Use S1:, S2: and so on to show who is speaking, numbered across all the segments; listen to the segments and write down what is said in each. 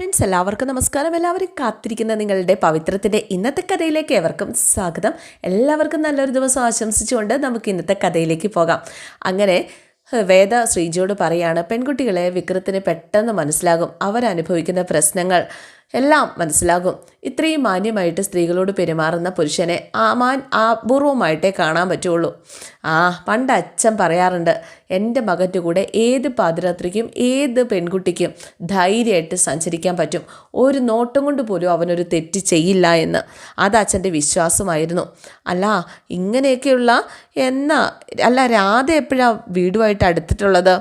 S1: Friends എല്ലാവർക്കും നമസ്കാരം. എല്ലാവരും കാത്തിരിക്കുന്ന നിങ്ങളുടെ പവിത്രത്തിന്റെ ഇന്നത്തെ കഥയിലേക്ക് ഏവർക്കും സ്വാഗതം. എല്ലാവർക്കും നല്ലൊരു ദിവസം ആശംസിച്ചുകൊണ്ട് നമുക്ക് ഇന്നത്തെ കഥയിലേക്ക് പോകാം. അങ്ങനെ വേദ ശ്രീജിയോട് പറയാണ് പെൺകുട്ടികളെ വിക്രത്തിന് പെട്ടെന്ന് മനസ്സിലാകും. അവരനുഭവിക്കുന്ന പ്രശ്നങ്ങൾ എല്ലാം മനസ്സിലാകും. ഇത്രയും മാന്യമായിട്ട് സ്ത്രീകളോട് പെരുമാറുന്ന പുരുഷനെ ആമാൻ അപൂർവമായിട്ടേ കാണാൻ പറ്റുള്ളൂ. ആ പണ്ട് അച്ഛൻ പറയാറുണ്ട് എന്റെ മകന്റെ കൂടെ ഏത് പാതിരാത്രിക്കും ഏത് പെൺകുട്ടിക്കും ധൈര്യമായിട്ട് സഞ്ചരിക്കാൻ പറ്റും. ഒരു നോട്ടം കൊണ്ട് പോലും അവനൊരു തെറ്റ് ചെയ്യില്ല എന്ന്. അത് അച്ഛന്റെ വിശ്വാസമായിരുന്നു. അല്ല ഇങ്ങനെയൊക്കെയുള്ള എന്നാ അല്ല രാധ എപ്പോഴാണ് വീടുമായിട്ട് അടുത്തിട്ടുള്ളത്?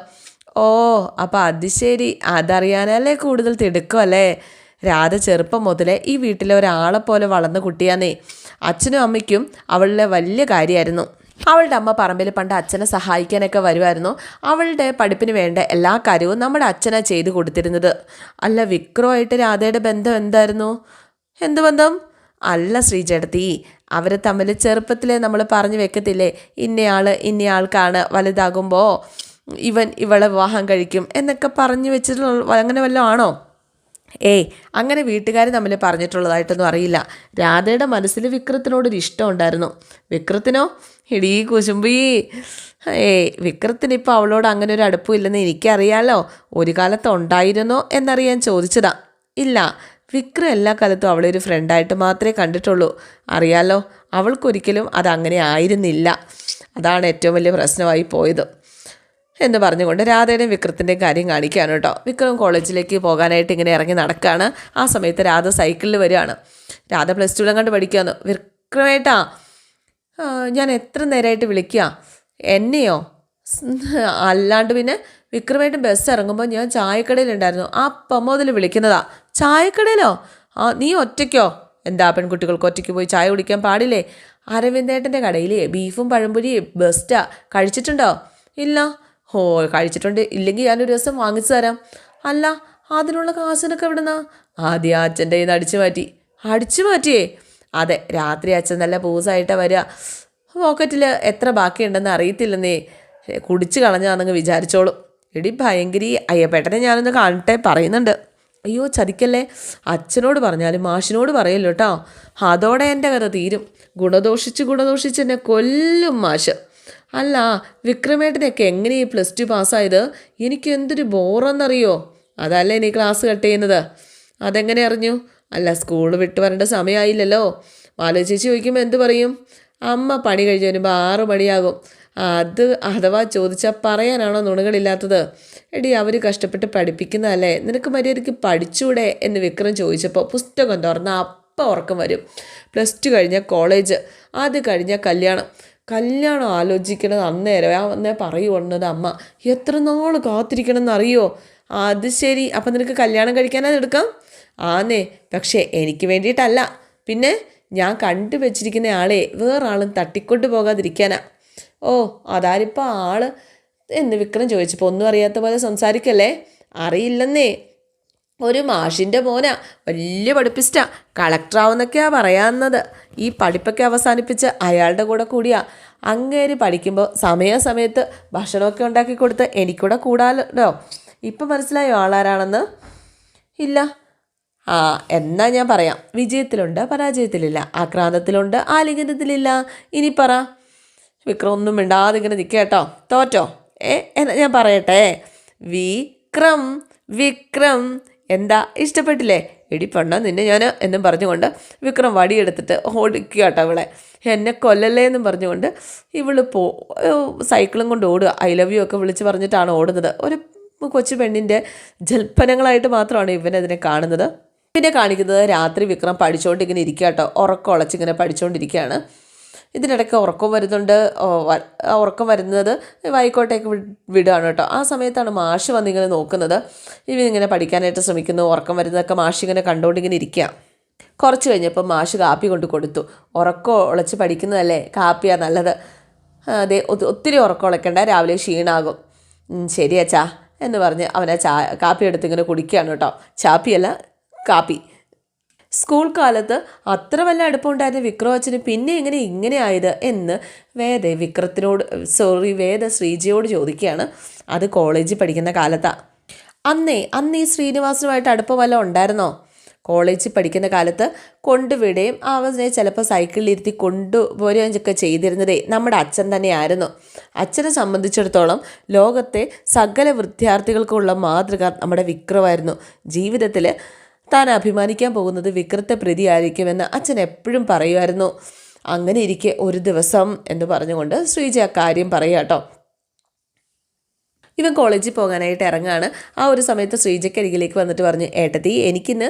S1: ഓ അപ്പോൾ അത് ശരി. അതറിയാനല്ലേ കൂടുതൽ തിടുക്കമല്ലേ രാധ ചെറുപ്പം മുതലേ ഈ വീട്ടിലെ ഒരാളെ പോലെ വളർന്ന കുട്ടിയാന്നേ. അച്ഛനും അമ്മയ്ക്കും അവളുടെ വലിയ കാര്യമായിരുന്നു അവളുടെ അമ്മ പറമ്പിൽ പണ്ട് അച്ഛനെ സഹായിക്കാനൊക്കെ വരുമായിരുന്നു അവളുടെ പഠിപ്പിന് വേണ്ട എല്ലാ കാര്യവും നമ്മുടെ അച്ഛനാണ് ചെയ്തു കൊടുത്തിരുന്നത്. അല്ല വിക്രമായിട്ട് രാധയുടെ ബന്ധം എന്തായിരുന്നു? എന്ത് ബന്ധം? അല്ല ശ്രീചേട്ടത്തി അവർ തമ്മിൽ ചെറുപ്പത്തിലേ നമ്മൾ പറഞ്ഞു വെക്കത്തില്ലേ ഇന്നയാൾ ഇന്നയാൾക്കാണ് വലുതാകുമ്പോൾ ഇവൻ ഇവളെ വിവാഹം കഴിക്കും എന്നൊക്കെ പറഞ്ഞു വെച്ചിട്ടുള്ള അങ്ങനെ വല്ലതും ആണോ? ഏയ് അങ്ങനെ വീട്ടുകാർ തമ്മിൽ പറഞ്ഞിട്ടുള്ളതായിട്ടൊന്നും അറിയില്ല. രാധയുടെ മനസ്സിൽ വിക്രത്തിനോടൊരു ഇഷ്ടം ഉണ്ടായിരുന്നു. വിക്രത്തിനോ? ഇടീ കുശുമ്പി ഏയ് വിക്രത്തിന് ഇപ്പോൾ അവളോട് അങ്ങനെ ഒരു അടുപ്പമില്ലെന്ന് എനിക്കറിയാലോ. ഒരു കാലത്ത് ഉണ്ടായിരുന്നോ എന്നറിയാൻ ചോദിച്ചതാ. ഇല്ല വിക്ര എല്ലാ കാലത്തും അവളെ ഒരു ഫ്രണ്ടായിട്ട് മാത്രമേ കണ്ടിട്ടുള്ളൂ. അറിയാലോ അവൾക്കൊരിക്കലും അതങ്ങനെ ആയിരുന്നില്ല. അതാണ് ഏറ്റവും വലിയ പ്രശ്നമായി പോയത്. എന്ന് പറഞ്ഞുകൊണ്ട് രാധയുടെയും വിക്രത്തിന്റെയും കാര്യം കാണിക്കുകയാണ് കേട്ടോ. വിക്രം കോളേജിലേക്ക് പോകാനായിട്ട് ഇങ്ങനെ ഇറങ്ങി നടക്കുകയാണ് ആ സമയത്ത് രാധ സൈക്കിളിൽ വരികയാണ്. രാധ പ്ലസ് ടുവിലും കണ്ട് പഠിക്കുകയാണ്. വിക്രമേട്ടാ ഞാൻ എത്ര നേരമായിട്ട് വിളിക്കുക എന്നെയോ? അല്ലാണ്ട് പിന്നെ വിക്രമേട്ടൻ ബസ് ഇറങ്ങുമ്പോൾ ഞാൻ ചായക്കടയിലുണ്ടായിരുന്നു. അപ്പം മുതൽ വിളിക്കുന്നതാ. ചായക്കടയിലോ? ആ നീ ഒറ്റയ്ക്കോ? എന്താ പെൺകുട്ടികൾക്ക് ഒറ്റയ്ക്ക് പോയി ചായ കുടിക്കാൻ പാടില്ലേ? അരവിന്ദേട്ടന്റെ കടയിലേ ബീഫും പഴംപൊരിയും ബെസ്റ്റാ കഴിച്ചിട്ടുണ്ടോ? ഇല്ല. ഓ കഴിച്ചിട്ടുണ്ട്. ഇല്ലെങ്കിൽ ഞാനൊരു ദിവസം വാങ്ങിച്ചു തരാം. അല്ല അതിനുള്ള കാശിനൊക്കെ എവിടുന്നാ? ആദ്യം അച്ഛന്റെ നിന്ന് അടിച്ചു മാറ്റി. അടിച്ചു മാറ്റിയേ? അതെ രാത്രി അച്ഛൻ നല്ല പൂസായിട്ടാണ് വരിക. പോക്കറ്റിൽ എത്ര ബാക്കിയുണ്ടെന്ന് അറിയത്തില്ലെന്നേ. കുടിച്ച് കളഞ്ഞാണെന്ന് വിചാരിച്ചോളും. എടി ഭയങ്കരി അയ്യപ്പേട്ടനെ ഞാനൊന്ന് കാണട്ടെ പറയുന്നുണ്ട്. അയ്യോ ചതിക്കല്ലേ? അച്ഛനോട് പറഞ്ഞാലും മാഷിനോട് പറയല്ലോ കേട്ടോ. അതോടെ എന്റെ കഥ തീരും. ഗുണദോഷിച്ച് ഗുണദോഷിച്ച് എന്നെ കൊല്ലും മാഷ്. അല്ല വിക്രമേട്ടനൊക്കെ എങ്ങനെ ഈ പ്ലസ് ടു പാസ്സായത് എനിക്ക് എന്തൊരു ബോറെന്നറിയോ? അതല്ലേ ഇനി ക്ലാസ് കട്ട് ചെയ്യുന്നത്. അതെങ്ങനെ അറിഞ്ഞു? അല്ല സ്കൂൾ വിട്ട് വരേണ്ട സമയമായില്ലല്ലോ ആലോചിച്ച് ചേച്ചി ചോദിക്കുമ്പോൾ എന്ത് പറയും? അമ്മ പണി കഴിഞ്ഞ് വരുമ്പോൾ ആറ് മണിയാകും. അത് അഥവാ ചോദിച്ചാൽ പറയാനാണോ നുണകളില്ലാത്തത്? എടി അവർ കഷ്ടപ്പെട്ട് പഠിപ്പിക്കുന്നതല്ലേ? നിനക്ക് മര്യാദയ്ക്ക് പഠിച്ചൂടെ എന്ന് വിക്രം ചോദിച്ചപ്പോൾ പുസ്തകം തുറന്ന അപ്പം ഉറക്കം വരും. പ്ലസ് ടു കഴിഞ്ഞ കോളേജ് അത് കഴിഞ്ഞ കല്യാണം. കല്യാണം ആലോചിക്കണത് അന്നേരം. അന്നേ പറയുന്നത് അമ്മ എത്ര നാൾ കാത്തിരിക്കണം എന്നറിയോ അത് ശരി. അപ്പം നിനക്ക് കല്യാണം കഴിക്കാനത് എടുക്കാം? ആന്നേ പക്ഷേ എനിക്ക് വേണ്ടിയിട്ടല്ല. പിന്നെ ഞാൻ കണ്ടു വെച്ചിരിക്കുന്ന ആളെ വേറാളും തട്ടിക്കൊണ്ട് പോകാതിരിക്കാനാ. ഓ അതാരിപ്പോൾ ആൾ? എന്ന് വിക്രം ചോദിച്ചപ്പോൾ ഒന്നും അറിയാത്ത പോലെ സംസാരിക്കല്ലേ? അറിയില്ലെന്നേ. ഒരു മാഷിന്റെ മോന വലിയ പഠിപ്പിസ്റ്റാ. കളക്ടറാവുന്നൊക്കെയാ പറയാവുന്നത് ഈ പഠിപ്പൊക്കെ അവസാനിപ്പിച്ച് അയാളുടെ കൂടെ കൂടിയാ. അങ്ങേര് പഠിക്കുമ്പോൾ സമയാസമയത്ത് ഭക്ഷണമൊക്കെ ഉണ്ടാക്കി കൊടുത്ത് എനിക്കൂടെ കൂടാലോ. ഇപ്പം മനസ്സിലായോ ആളാരാണെന്ന്? ഇല്ല. ആ എന്നാ ഞാൻ പറയാം. വിജയത്തിലുണ്ട് പരാജയത്തിലില്ല. ആക്രാന്തത്തിലുണ്ട് ആലിംഗനത്തിലില്ല. ഇനി പറ. വിക്രം ഒന്നും മിണ്ടാതെ ഇങ്ങനെ നിൽക്കുക കേട്ടോ. തോറ്റോ? ഏ എന്നാ ഞാൻ പറയട്ടെ. വിക്രം വിക്രം. എന്താ? ഇഷ്ടപ്പെട്ടില്ലേ? എടി നിന്നെ ഞാൻ എന്നും പറഞ്ഞുകൊണ്ട് വിക്രം വടിയെടുത്തിട്ട് ഓടിക്കുക കേട്ടോ അവളെ എന്നെ കൊല്ലല്ലേ എന്നും പറഞ്ഞുകൊണ്ട് ഇവൾ പോ സൈക്കിളും കൊണ്ട് ഓടുക. ഐ ലവ് യു ഒക്കെ വിളിച്ച് പറഞ്ഞിട്ടാണ് ഓടുന്നത്. ഒരു കൊച്ചു പെണ്ണിന്റെ ജൽപ്പനങ്ങളായിട്ട് മാത്രമാണ് ഇവനതിനെ കാണുന്നത്. പിന്നെ കാണിക്കുന്നത് രാത്രി വിക്രം പഠിച്ചുകൊണ്ട് ഇങ്ങനെ ഇരിക്കുക കേട്ടോ ഉറക്കം ഉളച്ചിങ്ങനെ പഠിച്ചുകൊണ്ടിരിക്കുകയാണ് ഇതിനിടയ്ക്ക് ഉറക്കം വരുന്നുണ്ട്. ഉറക്കം വരുന്നത് വൈക്കോട്ടേക്ക് വിടുകയാണ് കേട്ടോ. ആ സമയത്താണ് മാഷ് വന്നിങ്ങനെ നോക്കുന്നത്. ഇവനിങ്ങനെ പഠിക്കാനായിട്ട് ശ്രമിക്കുന്നു. ഉറക്കം വരുന്നതൊക്കെ മാഷ് ഇങ്ങനെ കണ്ടുകൊണ്ടിങ്ങനെ ഇരിക്കുക കുറച്ച് കഴിഞ്ഞപ്പോൾ മാഷ് കാപ്പി കൊണ്ട് കൊടുത്തു. ഉറക്കം ഉളച്ച് പഠിക്കുന്നതല്ലേ? കാപ്പിയാണ് നല്ലത്. അതെ ഒത്തിരി ഉറക്കം ഉളക്കേണ്ട. രാവിലെ ക്ഷീണാകും. ശരി അച്ഛാ എന്ന് പറഞ്ഞ് അവനെ ചാ കാപ്പി എടുത്ത് ഇങ്ങനെ കുടിക്കുകയാണ് കേട്ടോ. ചാപ്പിയല്ല കാപ്പി. സ്കൂൾ കാലത്ത് അത്ര വല്ല അടുപ്പമുണ്ടായിരുന്ന വിക്രമച്ചന് പിന്നെ എങ്ങനെ ഇങ്ങനെ ആയത് എന്ന് വേദ വിക്രത്തിനോട് സോറി വേദ ശ്രീജിയോട് ചോദിക്കുകയാണ്. അത് കോളേജിൽ പഠിക്കുന്ന കാലത്താണ് അന്നേ അന്ന് ഈ ശ്രീനിവാസനുമായിട്ട് അടുപ്പം വല്ല ഉണ്ടായിരുന്നോ? കോളേജിൽ പഠിക്കുന്ന കാലത്ത് കൊണ്ടുവിടുകയും അവനെ ചിലപ്പോൾ സൈക്കിളിലിരുത്തി കൊണ്ടുപോരുകയൊക്കെ ചെയ്തിരുന്നതേ നമ്മുടെ അച്ഛൻ തന്നെയായിരുന്നു. അച്ഛനെ സംബന്ധിച്ചിടത്തോളം ലോകത്തെ സകല വിദ്യാർത്ഥികൾക്കുള്ള മാതൃക നമ്മുടെ വിക്രമായിരുന്നു. ജീവിതത്തിൽ താൻ അഭിമാനിക്കാൻ പോകുന്നത് വിക്രത്തെ പ്രതിയായിരിക്കുമെന്ന് അച്ഛൻ എപ്പോഴും പറയുമായിരുന്നു. അങ്ങനെ ഇരിക്കെ ഒരു ദിവസം എന്ന് പറഞ്ഞുകൊണ്ട് ശ്രീജ കാര്യം പറയാട്ടോ ഇവൻ കോളേജിൽ പോകാനായിട്ട് ഇറങ്ങാണ്. ആ ഒരു സമയത്ത് ശ്രീജയ്ക്ക് അരികിലേക്ക് വന്നിട്ട് പറഞ്ഞു ഏട്ടത്തി എനിക്കിന്ന്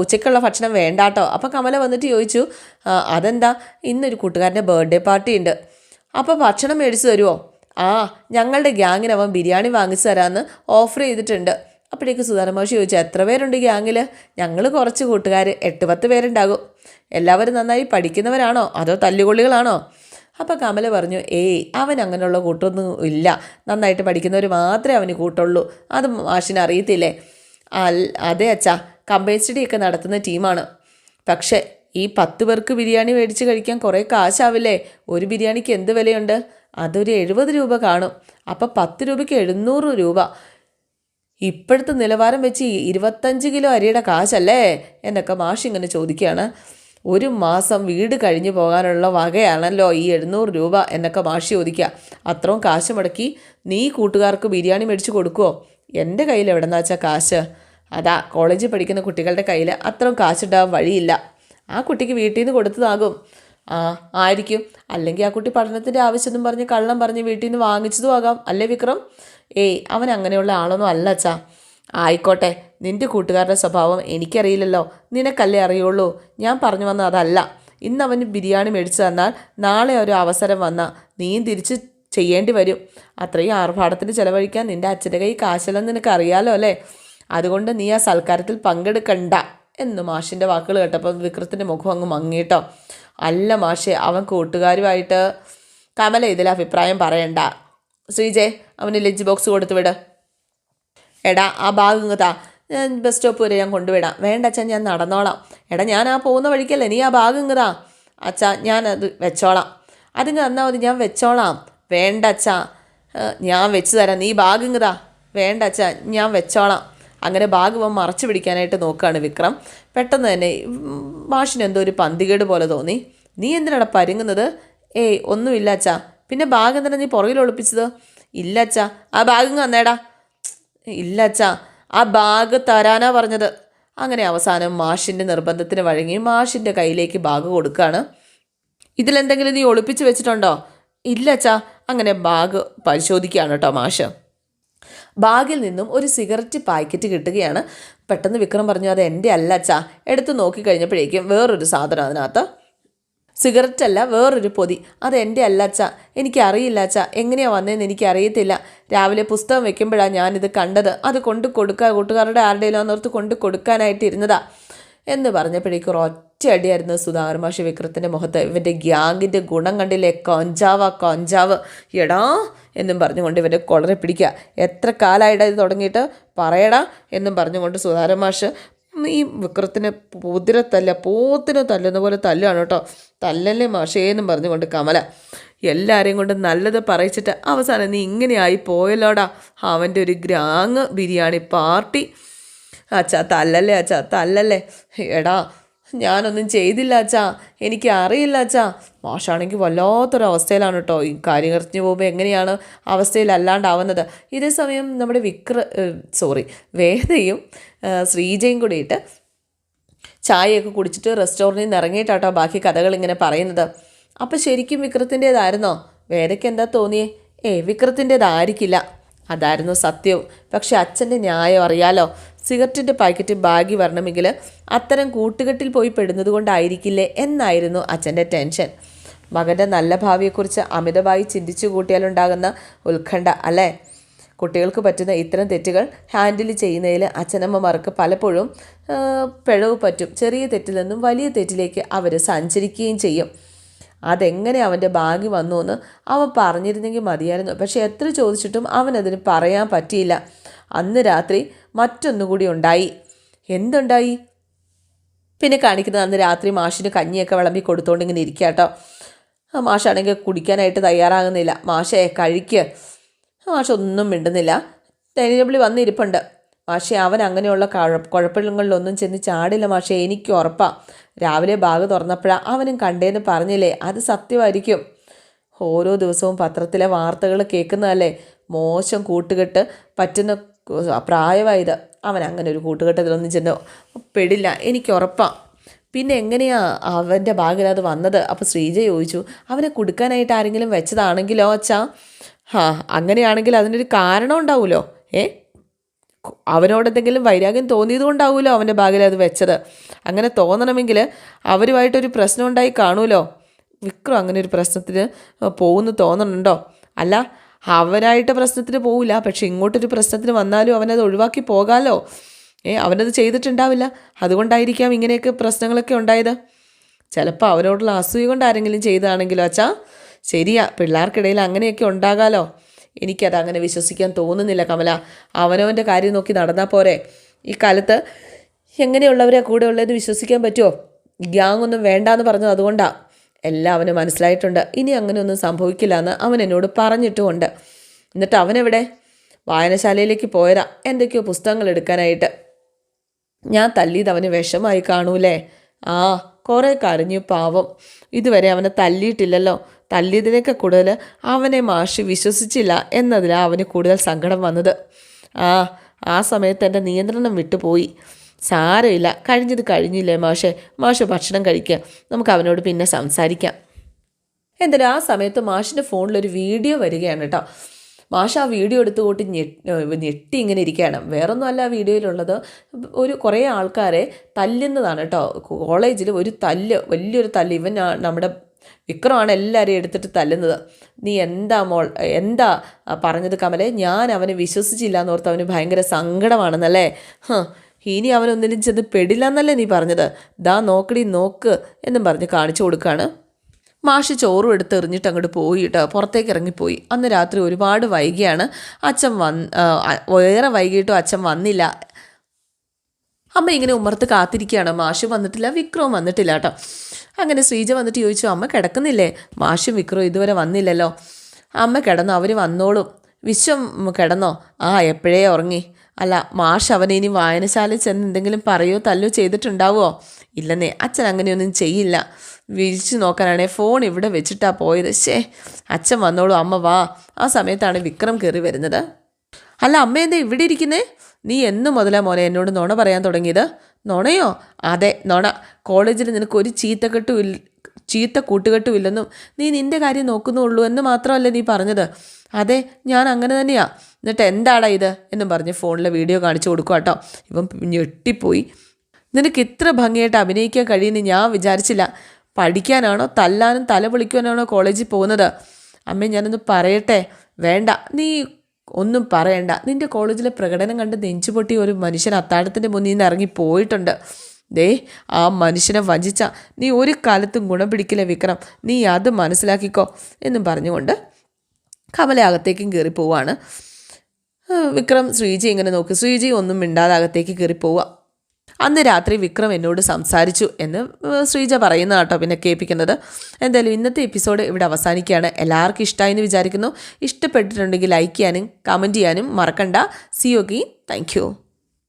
S1: ഉച്ചയ്ക്കുള്ള ഭക്ഷണം വേണ്ടാട്ടോ അപ്പോൾ കമല വന്നിട്ട് ചോദിച്ചു അതെന്താ? ഇന്നൊരു കൂട്ടുകാരന്റെ ബർത്ത്ഡേ പാർട്ടി ഉണ്ട്. അപ്പോൾ ഭക്ഷണം മേടിച്ച് തരുമോ ആ ഞങ്ങളുടെ ഗ്യാങ്ങിനവൻ ബിരിയാണി വാങ്ങിച്ചു തരാമെന്ന് ഓഫർ ചെയ്തിട്ടുണ്ട്. അപ്പോഴേക്ക് സുധാരമാഷി ചോദിച്ചു എത്ര പേരുണ്ട് ഗ്യാങ്ങിൽ ഞങ്ങൾ കുറച്ച് കൂട്ടുകാർ എട്ട് പത്ത് പേരുണ്ടാകും. എല്ലാവരും നന്നായി പഠിക്കുന്നവരാണോ? അതോ തല്ലുകൊള്ളികളാണോ? അപ്പോൾ കമൽ പറഞ്ഞു ഏയ് അവൻ അങ്ങനെയുള്ള കൂട്ടൊന്നും ഇല്ല. നന്നായിട്ട് പഠിക്കുന്നവർ മാത്രമേ അവന് കൂട്ടുള്ളൂ. അത് മാഷിന് അറിയത്തില്ലേ? അതെ അച്ഛാ. കമ്പൈൻ സ്റ്റഡിയൊക്കെ നടത്തുന്ന ടീമാണ്. പക്ഷേ ഈ പത്ത് പേർക്ക് ബിരിയാണി മേടിച്ച് കഴിക്കാൻ കുറേ കാശാവില്ലേ? ഒരു ബിരിയാണിക്ക് എന്ത് വിലയുണ്ട്? അതൊരു എഴുപത് രൂപ കാണും. അപ്പോൾ പത്ത് രൂപയ്ക്ക് എഴുന്നൂറ് രൂപ. ഇപ്പോഴത്തെ നിലവാരം വെച്ച് ഇരുപത്തഞ്ച് കിലോ അരിയുടെ കാശല്ലേ? എന്നൊക്കെ മാഷ് ഇങ്ങനെ ചോദിക്കുകയാണ്. ഒരു മാസം വീട് കഴിഞ്ഞു പോകാനുള്ള വകയാണല്ലോ ഈ എഴുന്നൂറ് രൂപ എന്നൊക്കെ മാഷി ചോദിക്കുക. അത്രയും കാശ് മുടക്കി നീ കൂട്ടുകാർക്ക് ബിരിയാണി മേടിച്ച് കൊടുക്കുമോ എന്റെ കയ്യിൽ എവിടെന്നാ വെച്ചാൽ കാശ്? അതാ കോളേജിൽ പഠിക്കുന്ന കുട്ടികളുടെ കയ്യിൽ അത്രയും കാശുണ്ടാകാൻ വഴിയില്ല. ആ കുട്ടിക്ക് വീട്ടിൽ നിന്ന് കൊടുത്തതാകും. ആ ആയിരിക്കും. അല്ലെങ്കിൽ ആ കുട്ടി പഠനത്തിന്റെ ആവശ്യമെന്നും പറഞ്ഞ് കള്ളം പറഞ്ഞ് വീട്ടിൽ നിന്ന് വാങ്ങിച്ചതും ആകാം. അല്ലേ വിക്രം? ഏയ് അവൻ അങ്ങനെയുള്ള ആളൊന്നും അല്ല അച്ഛാ. ആയിക്കോട്ടെ നിന്റെ കൂട്ടുകാരുടെ സ്വഭാവം എനിക്കറിയില്ലല്ലോ. നിനക്കല്ലേ അറിയുള്ളൂ? ഞാൻ പറഞ്ഞു വന്ന അതല്ല. ഇന്ന് അവന് ബിരിയാണി മേടിച്ചു തന്നാൽ നാളെ ഒരു അവസരം വന്നാൽ നീയും തിരിച്ച് ചെയ്യേണ്ടി വരും. അത്രയും ആർഭാടത്തിന് ചിലവഴിക്കാൻ നിന്റെ അച്ഛന്റെ കൈ കാശില്ലെന്ന് നിനക്ക് അറിയാലോ അല്ലേ? അതുകൊണ്ട് നീ ആ സൽക്കാരത്തിൽ പങ്കെടുക്കണ്ട. എന്ന് മാഷിന്റെ വാക്കുകൾ കേട്ടപ്പോൾ വിക്രത്തിന്റെ മുഖം അങ്ങ് മങ്ങിയിട്ടോ. അല്ല മാഷെ അവൻ കൂട്ടുകാരുമായിട്ട് കമല ഇതിൽ അഭിപ്രായം പറയണ്ട. ശ്രീജെ അവന് ലഞ്ച് ബോക്സ് കൊടുത്തു വിട്. എടാ ആ ബാഗ് ഇങ്ങ് താ. ഞാൻ ബസ് സ്റ്റോപ്പ് വരെ ഞാൻ കൊണ്ടുവിടാം. വേണ്ട അച്ഛാ ഞാൻ നടന്നോളാം. എടാ ഞാൻ ആ പോകുന്ന വഴിക്കല്ലേ നീ ആ ബാഗ് ഇങ്ങ് താ. അച്ഛാ ഞാൻ അത് വെച്ചോളാം. അതിങ്ങ് തന്നാൽ മതി ഞാൻ വെച്ചോളാം. വേണ്ട അച്ഛാ ഞാൻ വെച്ച് തരാം. നീ ബാഗ് ഇങ്ങ് താ. വേണ്ട അച്ഛാ ഞാൻ വെച്ചോളാം. അങ്ങനെ ഭാഗവം മറച്ചു പിടിക്കാനായിട്ട് നോക്കുകയാണ് വിക്രം. പെട്ടെന്ന് തന്നെ മാഷിന് എന്തോ ഒരു പന്തികേട് പോലെ തോന്നി. നീ എന്തിനാണ് പരുങ്ങുന്നത്? ഏയ് ഒന്നുമില്ല അച്ഛാ. പിന്നെ ഭാഗം എന്തിനാ നീ പുറകിൽ ഒളിപ്പിച്ചത്? ഇല്ല അച്ഛാ. ആ ഭാഗം വന്നേടാ ഇല്ല അച്ഛാ. ആ ബാഗ് തരാനാ പറഞ്ഞത്. അങ്ങനെ അവസാനം മാഷിന്റെ നിർബന്ധത്തിന് വഴങ്ങി മാഷിന്റെ കയ്യിലേക്ക് ബാഗ് കൊടുക്കുകയാണ് ഇതിലെന്തെങ്കിലും നീ ഒളിപ്പിച്ച് വെച്ചിട്ടുണ്ടോ? ഇല്ല അച്ഛാ. അങ്ങനെ ബാഗ് പരിശോധിക്കുകയാണ് കേട്ടോ മാഷ്. ബാഗിൽ നിന്നും ഒരു സിഗരറ്റ് പാക്കറ്റ് കിട്ടുകയാണ്. പെട്ടെന്ന് വിക്രം പറഞ്ഞു അത് എന്റെ അല്ല അച്ഛാ. എടുത്ത് നോക്കിക്കഴിഞ്ഞപ്പോഴേക്കും വേറൊരു സാധനം അതിനകത്ത്. സിഗരറ്റ് അല്ല വേറൊരു പൊതി. അത് എന്റെ അല്ല അച്ഛ. എനിക്കറിയില്ല അച്ഛ. എങ്ങനെയാണ് വന്നതെന്ന് എനിക്കറിയത്തില്ല. രാവിലെ പുസ്തകം വെക്കുമ്പോഴാണ് ഞാനിത് കണ്ടത്. അത് കൊണ്ട് കൊടുക്കാൻ കൂട്ടുകാരുടെ ആരുടെയിലോ എന്നോർത്ത് കൊണ്ട് കൊടുക്കാനായിട്ട് ഇരുന്നതാ. എന്ന് പറഞ്ഞപ്പോഴേക്കും ഒറ്റ അടിയായിരുന്നു സുധാകർ മാഷി വിക്രത്തിന്റെ മുഖത്ത്. ഇവന്റെ ഗ്യാങ്ങിന്റെ ഗുണം കണ്ടില്ലേ? കൊഞ്ചാവ കൊഞ്ചാവ്. എടാ എന്നും പറഞ്ഞുകൊണ്ട് ഇവന്റെ കൊളറെ പിടിക്കുക. എത്ര കാലമായിട്ട് ഇത് തുടങ്ങിയിട്ട്? പറയടാ എന്നും പറഞ്ഞുകൊണ്ട് സുധാര മാഷ് ഈ വിക്രത്തിനെ പുതിരെ തല്ല പോത്തിനെ തല്ലുന്ന പോലെ തല്ലുകയാണ് കേട്ടോ. തല്ലല്ലേ മാഷേന്നും പറഞ്ഞുകൊണ്ട് കമല. എല്ലാവരെയും കൊണ്ട് നല്ലത് പറയിച്ചിട്ട് അവസാനം നീ ഇങ്ങനെയായി പോയല്ലോടാ. അവന്റെ ഒരു ഗ്രാങ് ബിരിയാണി പാർട്ടി. അച്ഛാ തല്ലല്ലേ അച്ഛാ തല്ലല്ലേ. എടാ ഞാനൊന്നും ചെയ്തില്ല അച്ഛാ. എനിക്ക് അറിയില്ല അച്ഛാ. മാഷാണെങ്കിൽ വല്ലാത്തൊരവസ്ഥയിലാണ് കേട്ടോ ഈ കാര്യം കറിഞ്ഞു പോകുമ്പോൾ എങ്ങനെയാണ് അവസ്ഥയിലല്ലാണ്ടാവുന്നത്? ഇതേ സമയം നമ്മുടെ വിക്ര സോറി വേദയും ശ്രീജയും കൂടിയിട്ട് ചായയൊക്കെ കുടിച്ചിട്ട് റെസ്റ്റോറന്റിൽ നിന്ന് ഇറങ്ങിയിട്ടാട്ടോ ബാക്കി കഥകൾ ഇങ്ങനെ പറയുന്നത്. അപ്പോൾ ശരിക്കും വിക്രത്തിന്റേതായിരുന്നോ? വേദയ്ക്ക് എന്താ തോന്നിയേ? ഏ വിക്രത്തിന്റേതായിരിക്കില്ല. അതായിരുന്നു സത്യവും പക്ഷെ അച്ഛന്റെ ന്യായം അറിയാലോ? സിഗരറ്റിന്റെ പാക്കറ്റ് ബാഗി വരണമെങ്കിൽ അത്തരം കൂട്ടുകെട്ടിൽ പോയി പെടുന്നത് കൊണ്ടായിരിക്കില്ലേ എന്നായിരുന്നു അച്ഛന്റെ ടെൻഷൻ. മകന്റെ നല്ല ഭാവിയെക്കുറിച്ച് അമിതമായി ചിന്തിച്ചു കൂട്ടിയാലുണ്ടാകുന്ന ഉത്കണ്ഠ അല്ലേ? കുട്ടികൾക്ക് പറ്റുന്ന ഇത്തരം തെറ്റുകൾ ഹാൻഡിൽ ചെയ്യുന്നതിൽ അച്ഛനമ്മമാർക്ക് പലപ്പോഴും പിഴവ് പറ്റും. ചെറിയ തെറ്റിൽ നിന്നും വലിയ തെറ്റിലേക്ക് അവർ സഞ്ചരിക്കുകയും ചെയ്യും. അതെങ്ങനെ അവന്റെ ഭാഗ്യം വന്നു എന്ന് അവൻ പറഞ്ഞിരുന്നെങ്കിൽ മതിയായിരുന്നു. പക്ഷേ എത്ര ചോദിച്ചിട്ടും അവനതിന് പറയാൻ പറ്റിയില്ല. അന്ന് രാത്രി മറ്റൊന്നുകൂടി ഉണ്ടായി. എന്തുണ്ടായി? പിന്നെ കാണിക്കുന്നത് അന്ന് രാത്രി മാഷിന് കഞ്ഞിയൊക്കെ വിളമ്പി കൊടുത്തോണ്ട് ഇങ്ങനെ ഇരിക്കുക കേട്ടോ ആ മാഷാണെങ്കിൽ കുടിക്കാനായിട്ട് തയ്യാറാകുന്നില്ല. മാഷേ കഴിക്ക്. മാഷ ഒന്നും മിണ്ടുന്നില്ല. ഡൈനിങ് വന്നിരിപ്പുണ്ട്. മാഷെ അവൻ അങ്ങനെയുള്ള കഴ കുഴപ്പങ്ങളിലൊന്നും ചെന്ന് ചാടില്ല മാഷെ എനിക്ക് ഉറപ്പാണ് രാവിലെ ബാഗ് തുറന്നപ്പോഴാ അവനും കണ്ടേന്ന് പറഞ്ഞില്ലേ അത് സത്യമായിരിക്കും. ഓരോ ദിവസവും പത്രത്തിലെ വാർത്തകൾ കേൾക്കുന്നതല്ലേ? മോശം കൂട്ടുകെട്ട് പറ്റുന്ന പ്രായമായത്. അവൻ അങ്ങനെ ഒരു കൂട്ടുകെട്ടത്തിലൊന്നും ചെന്ന് പെടില്ല. എനിക്ക് ഉറപ്പാണ് പിന്നെ എങ്ങനെയാണ് അവന്റെ ബാഗിൽ അത് വന്നത്? അപ്പോൾ ശ്രീജ ചോദിച്ചു അവനെ കൊടുക്കാനായിട്ട് ആരെങ്കിലും വെച്ചതാണെങ്കിലോ അച്ഛാ? ഹാ അങ്ങനെയാണെങ്കിൽ അതിനൊരു കാരണം ഉണ്ടാവുമല്ലോ ഏ? അവനോട് എന്തെങ്കിലും വൈരാഗ്യം തോന്നിയത് കൊണ്ടാവുമല്ലോ അവന്റെ ഭാഗ്യം അത് വെച്ചത്? അങ്ങനെ തോന്നണമെങ്കിൽ അവരുമായിട്ടൊരു പ്രശ്നം ഉണ്ടായി കാണുമല്ലോ വിക്രം അങ്ങനെ ഒരു പ്രശ്നത്തിന് പോകുന്നു തോന്നുന്നുണ്ടോ അല്ല അവനായിട്ട് പ്രശ്നത്തിന് പോവില്ല. പക്ഷെ ഇങ്ങോട്ടൊരു പ്രശ്നത്തിന് വന്നാലും അവനത് ഒഴിവാക്കി പോകാമല്ലോ ഏ അവനത് ചെയ്തിട്ടുണ്ടാവില്ല. അതുകൊണ്ടായിരിക്കാം ഇങ്ങനെയൊക്കെ പ്രശ്നങ്ങളൊക്കെ ഉണ്ടായത്. ചിലപ്പോൾ അവനോടുള്ള അസൂയ കൊണ്ട് ആരെങ്കിലും ചെയ്തതാണെങ്കിലോ? അച്ഛാ ശരിയാ പിള്ളേർക്കിടയിൽ അങ്ങനെയൊക്കെ ഉണ്ടാകാലോ? എനിക്കത് അങ്ങനെ വിശ്വസിക്കാൻ തോന്നുന്നില്ല കമല. അവനവന്റെ കാര്യം നോക്കി നടന്നാൽ പോരെ. ഈ കാലത്ത് എങ്ങനെയുള്ളവരെ കൂടെ ഉള്ളതെന്ന് വിശ്വസിക്കാൻ പറ്റുമോ? ഗ്യാങ് ഒന്നും വേണ്ടാന്ന് പറഞ്ഞത് അതുകൊണ്ടാണ് എല്ലാം അവന് മനസ്സിലായിട്ടുണ്ട്. ഇനി അങ്ങനെയൊന്നും സംഭവിക്കില്ല എന്ന് അവൻ എന്നോട് പറഞ്ഞിട്ടുമുണ്ട്. എന്നിട്ട് അവനെവിടെ? വായനശാലയിലേക്ക് പോയതാ. എന്തൊക്കെയോ പുസ്തകങ്ങൾ എടുക്കാനായിട്ട്. ഞാൻ തല്ലിയത് അവന് വിഷമായി കാണൂലേ? ആ കുറേ കരഞ്ഞു പാവം. ഇതുവരെ അവനെ തല്ലിയിട്ടില്ലല്ലോ. തല്ലിയതിനൊക്കെ കൂടുതൽ അവനെ മാഷി വിശ്വസിച്ചില്ല എന്നതിലാണ് അവന് കൂടുതൽ സങ്കടം വന്നത്. ആ ആ സമയത്ത് എന്റെ നിയന്ത്രണം വിട്ടുപോയി. സാരമില്ല. കഴിഞ്ഞത് കഴിഞ്ഞില്ലേ മാഷെ? മാഷ് ഭക്ഷണം കഴിക്കുക നമുക്ക് അവനോട് പിന്നെ സംസാരിക്കാം. എന്തായാലും ആ സമയത്ത് മാഷിന്റെ ഫോണിലൊരു വീഡിയോ വരികയാണ് കേട്ടോ. മാഷ് ആ വീഡിയോ എടുത്ത് കൂട്ടി ഞെട്ടി ഇങ്ങനെ ഇരിക്കുകയാണ്. വേറൊന്നുമല്ല ആ വീഡിയോയിലുള്ളത്. ഒരു കുറേ ആൾക്കാരെ തല്ലുന്നതാണ് കേട്ടോ. കോളേജിൽ ഒരു തല്ല് വലിയൊരു തല്ല്. ഇവൻ നമ്മുടെ വിക്രമാണ് എല്ലാവരെയും എടുത്തിട്ട് തല്ലുന്നത്. നീ എന്താ മോൾ എന്താ പറഞ്ഞത് കമലെ? ഞാൻ അവനെ വിശ്വസിച്ചില്ല എന്ന് ഓർത്ത് അവന് ഭയങ്കര സങ്കടമാണെന്നല്ലേ? ഇനി അവനൊന്നിനും ചെന്ന് പെടില്ല എന്നല്ലേ നീ പറഞ്ഞത്? ദാ നോക്കടി നോക്ക് എന്നും പറഞ്ഞ് കാണിച്ചു കൊടുക്കുകയാണ് മാഷ് ചോറും എടുത്ത് എറിഞ്ഞിട്ട് അങ്ങോട്ട് പോയിട്ട് പുറത്തേക്ക് ഇറങ്ങിപ്പോയി. അന്ന് രാത്രി ഒരുപാട് വൈകിയാണ്. അച്ഛൻ വന്ന് വേറെ വൈകിട്ടും അച്ഛൻ വന്നില്ല. അമ്മ ഇങ്ങനെ ഉമ്മർത്ത് കാത്തിരിക്കുകയാണ്. മാഷ് വന്നിട്ടില്ല വിക്രവും വന്നിട്ടില്ല കേട്ടോ അങ്ങനെ ശ്രീജ വന്നിട്ട് ചോദിച്ചു അമ്മ കിടക്കുന്നില്ലേ? മാഷും വിക്രവും ഇതുവരെ വന്നില്ലല്ലോ. അമ്മ കിടന്നു അവർ വന്നോളും. വിശ്വം കിടന്നോ? ആ എപ്പോഴേ ഉറങ്ങി. അല്ല മാഷ് അവനെ ഇനി വായനശാലയിൽ ചെന്ന് എന്തെങ്കിലും പറയോ തല്ലോ ചെയ്തിട്ടുണ്ടാവുമോ ഇല്ലെന്നേ അച്ഛൻ അങ്ങനെയൊന്നും ചെയ്യില്ല. വിരിച്ചു നോക്കാനാണേ ഫോൺ ഇവിടെ വെച്ചിട്ടാ പോയത്. ശേ അച്ഛൻ വന്നോളൂ അമ്മ വാ. ആ സമയത്താണ് വിക്രം കയറി വരുന്നത്. അല്ല അമ്മ എന്താ ഇവിടെ ഇരിക്കുന്നേ? നീ എന്നു മുതലാ മോനെ എന്നോട് നുണ പറയാൻ തുടങ്ങിയത്? നുണയോ? അതെ നുണ. കോളേജിൽ നിനക്ക് ഒരു ചീത്തക്കെട്ടും ഇല്ല ചീത്ത കൂട്ടുകെട്ടുമില്ലെന്നും നീ നിന്റെ കാര്യം നോക്കുന്നുള്ളൂ എന്ന് മാത്രമല്ല നീ പറഞ്ഞത്. അതെ ഞാൻ അങ്ങനെ തന്നെയാണ് എന്നിട്ട് എന്താടാ ഇത്? എന്നും പറഞ്ഞ് ഫോണിലെ വീഡിയോ കാണിച്ചു കൊടുക്കുക കേട്ടോ ഇപ്പം ഞെട്ടിപ്പോയി. നിനക്ക് ഇത്ര ഭംഗിയായിട്ട് അഭിനയിക്കാൻ കഴിയുമെന്ന് ഞാൻ വിചാരിച്ചില്ല. പഠിക്കാനാണോ തല്ലാനും തല പൊളിക്കാനാണോ കോളേജിൽ പോകുന്നത്? അമ്മ ഞാനൊന്ന് പറയട്ടെ? വേണ്ട. നീ ഒന്നും പറയണ്ട. നിന്റെ കോളേജിലെ പ്രകടനം കണ്ട് നെഞ്ചുപൊട്ടി ഒരു മനുഷ്യൻ അത്താഴത്തിന്റെ മുന്നിൽ നിന്ന് ഇറങ്ങി പോയിട്ടുണ്ട്. ദേ ആ മനുഷ്യനെ വഞ്ചിച്ച. നീ ഒരു കാലത്തും ഗുണം പിടിക്കില്ല വിക്രം. നീ അത് മനസ്സിലാക്കിക്കോ. എന്നും പറഞ്ഞുകൊണ്ട് കമല അകത്തേക്കും കയറി പോവാണ്. വിക്രം ശ്രീജി ഇങ്ങനെ നോക്കി. ശ്രീജി ഒന്നും മിണ്ടാതെ അകത്തേക്ക് കയറി പോവുക അന്ന് രാത്രി വിക്രം എന്നോട് സംസാരിച്ചു എന്ന് ശ്രീജ പറയുന്ന കേട്ടോ പിന്നെ കേൾപ്പിക്കുന്നത്. എന്തായാലും ഇന്നത്തെ എപ്പിസോഡ് ഇവിടെ അവസാനിക്കുകയാണ്. എല്ലാവർക്കും ഇഷ്ടമായി എന്ന് വിചാരിക്കുന്നു. ഇഷ്ടപ്പെട്ടിട്ടുണ്ടെങ്കിൽ ലൈക്ക് ചെയ്യാനും കമന്റ് ചെയ്യാനും മറക്കണ്ട. സി യോഗി താങ്ക്